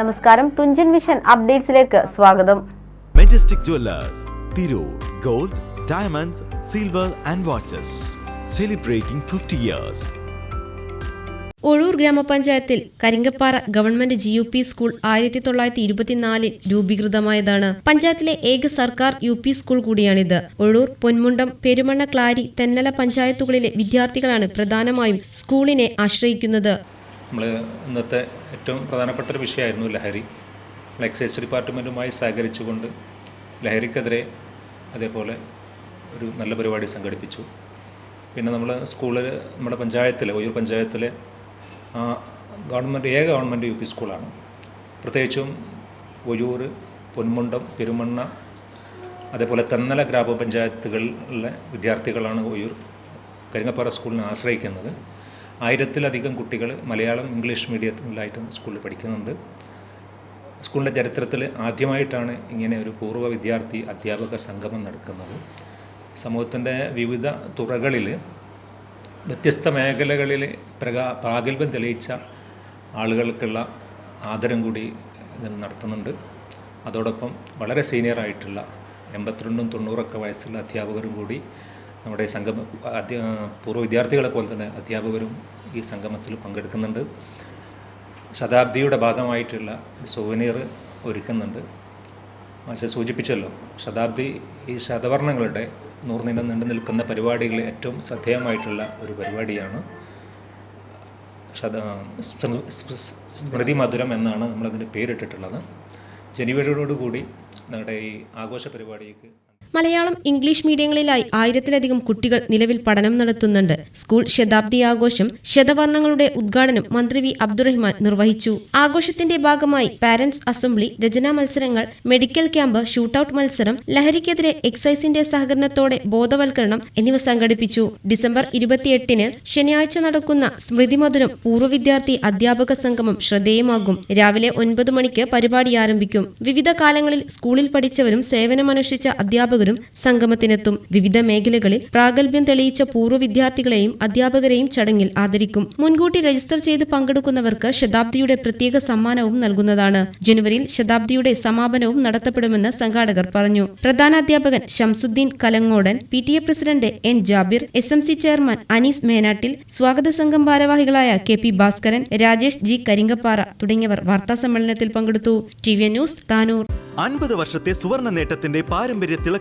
നമസ്കാരം. തുഞ്ചൻ മിഷൻ അപ്ഡേറ്റ്സിലേക്ക് സ്വാഗതം. Majestic jewellers Tirur gold diamonds silver and watches celebrating fifty years Ozhur ഗ്രാമപഞ്ചായത്തിൽ Karinkappara government G U P school ആയിരത്തി തൊള്ളായിരത്തി ഇരുപത്തിനാലിൽ രൂപീകൃതമായതാണ്. പഞ്ചായത്തിലെ ഏക സർക്കാർ യു പി സ്കൂൾ കൂടിയാണിത്. ഒഴൂർ പൊന്മുണ്ടം പെരുമണ്ണ ക്ലാരി തെന്നല പഞ്ചായത്തുകളിലെ വിദ്യാർത്ഥികളാണ് പ്രധാനമായും സ്കൂളിനെ ആശ്രയിക്കുന്നത്. നമ്മൾ ഇന്നത്തെ ഏറ്റവും പ്രധാനപ്പെട്ട ഒരു വിഷയമായിരുന്നു ലഹരി. എക്സൈസ് ഡിപ്പാർട്ട്മെന്റുമായി സഹകരിച്ചുകൊണ്ട് ലഹരിക്കെതിരെ അതേപോലെ ഒരു നല്ല പരിപാടി സംഘടിപ്പിച്ചു. പിന്നെ നമ്മൾ സ്കൂളിൽ നമ്മുടെ പഞ്ചായത്തിലെ ഒയ്യൂർ പഞ്ചായത്തിലെ ഗവൺമെന്റ് ഏക ഗവൺമെന്റ് യു പി സ്കൂളാണ്. പ്രത്യേകിച്ചും ഒയ്യൂർ പൊന്മുണ്ടം പെരുമണ്ണ അതേപോലെ തെന്നല ഗ്രാമപഞ്ചായത്തുകളിലെ വിദ്യാർത്ഥികളാണ് ഒയ്യൂർ കരിങ്ങപ്പാറ സ്കൂളിനെ ആശ്രയിക്കുന്നത്. ആയിരത്തിലധികം കുട്ടികൾ മലയാളം ഇംഗ്ലീഷ് മീഡിയത്തിലായിട്ട് സ്കൂളിൽ പഠിക്കുന്നുണ്ട്. സ്കൂളിന്റെ ചരിത്രത്തിൽ ആദ്യമായിട്ടാണ് ഇങ്ങനെ ഒരു പൂർവ വിദ്യാർത്ഥി അധ്യാപക സംഗമം നടക്കുന്നത്. സമൂഹത്തിന്റെ വിവിധ തുറകളിൽ വ്യത്യസ്ത മേഖലകളിൽ പ്രകാ പ്രാഗൽഭ്യം തെളിയിച്ച ആളുകൾക്കുള്ള ആദരം കൂടി ഇതിൽ നടത്തുന്നുണ്ട്. അതോടൊപ്പം വളരെ സീനിയറായിട്ടുള്ള എൺപത്തിരണ്ടും തൊണ്ണൂറൊക്കെ വയസ്സുള്ള അധ്യാപകരും കൂടി നമ്മുടെ സംഗമ പൂർവ വിദ്യാർത്ഥികളെ പോലെ തന്നെ അധ്യാപകരും ഈ സംഗമത്തിൽ പങ്കെടുക്കുന്നുണ്ട്. ശതാബ്ദിയുടെ ഭാഗമായിട്ടുള്ള സോവനീർ ഒരുക്കുന്നുണ്ട്. മാഷെ സൂചിപ്പിച്ചല്ലോ ശതാബ്ദി ഈ ശതവർണങ്ങളുടെ നൂറുനില നീണ്ടു നിൽക്കുന്ന പരിപാടികളിൽ ഏറ്റവും ശ്രദ്ധേയമായിട്ടുള്ള ഒരു പരിപാടിയാണ്. സ്മൃതി മധുരം എന്നാണ് നമ്മളതിന് പേരിട്ടിട്ടുള്ളത്. ജനുവരിയോടുകൂടി നമ്മുടെ ഈ ആഘോഷ പരിപാടിക്ക് മലയാളം ഇംഗ്ലീഷ് മീഡിയങ്ങളിലായി ആയിരത്തിലധികം കുട്ടികൾ നിലവിൽ പഠനം നടത്തുന്നുണ്ട്. സ്കൂൾ ശതാബ്ദി ആഘോഷം ശതവർണങ്ങളുടെ ഉദ്ഘാടനം മന്ത്രി വി അബ്ദുറഹ്മാൻ നിർവഹിച്ചു. ആഘോഷത്തിന്റെ ഭാഗമായി പാരന്റ്സ് അസംബ്ലി രചനാ മത്സരങ്ങൾ മെഡിക്കൽ ക്യാമ്പ് ഷൂട്ടൌട്ട് മത്സരം ലഹരിക്കെതിരെ എക്സൈസിന്റെ സഹകരണത്തോടെ ബോധവൽക്കരണം എന്നിവ സംഘടിപ്പിച്ചു. ഡിസംബർ ഇരുപത്തിയെട്ടിന് ശനിയാഴ്ച നടക്കുന്ന സ്മൃതി മധുരം പൂർവ വിദ്യാർത്ഥി അധ്യാപക സംഗമം ശ്രദ്ധേയമാകും. രാവിലെ ഒൻപത് മണിക്ക് പരിപാടി ആരംഭിക്കും. വിവിധ കാലങ്ങളിൽ സ്കൂളിൽ പഠിച്ചവരും സേവനമനുഷ്ഠിച്ച അധ്യാപകരും സംഗമത്തിനെത്തും. വിവിധ മേഖലകളിൽ പ്രാഗൽഭ്യം തെളിയിച്ച പൂർവ വിദ്യാർത്ഥികളെയും അധ്യാപകരെയും ചടങ്ങിൽ ആദരിക്കും. മുൻകൂട്ടി രജിസ്റ്റർ ചെയ്ത് പങ്കെടുക്കുന്നവർക്ക് ശതാബ്ദിയുടെ പ്രത്യേക സമ്മാനവും നൽകുന്നതാണ്. ജനുവരിയിൽ ശതാബ്ദിയുടെ സമാപനവും നടത്തപ്പെടുമെന്ന് സംഘാടകർ പറഞ്ഞു. പ്രധാന അധ്യാപകൻ Shamsuddin Kalangodan P T A president N Jabir S M C chairman Anees Menattil സ്വാഗത സംഘം ഭാരവാഹികളായ K P Bhaskaran Rajesh G Karinkappara തുടങ്ങിയവർ വാർത്താ സമ്മേളനത്തിൽ പങ്കെടുത്തു. T V news Tanur. അൻപത് വർഷത്തെ സുവർണ നേട്ടത്തിന്റെ പാരമ്പര്യ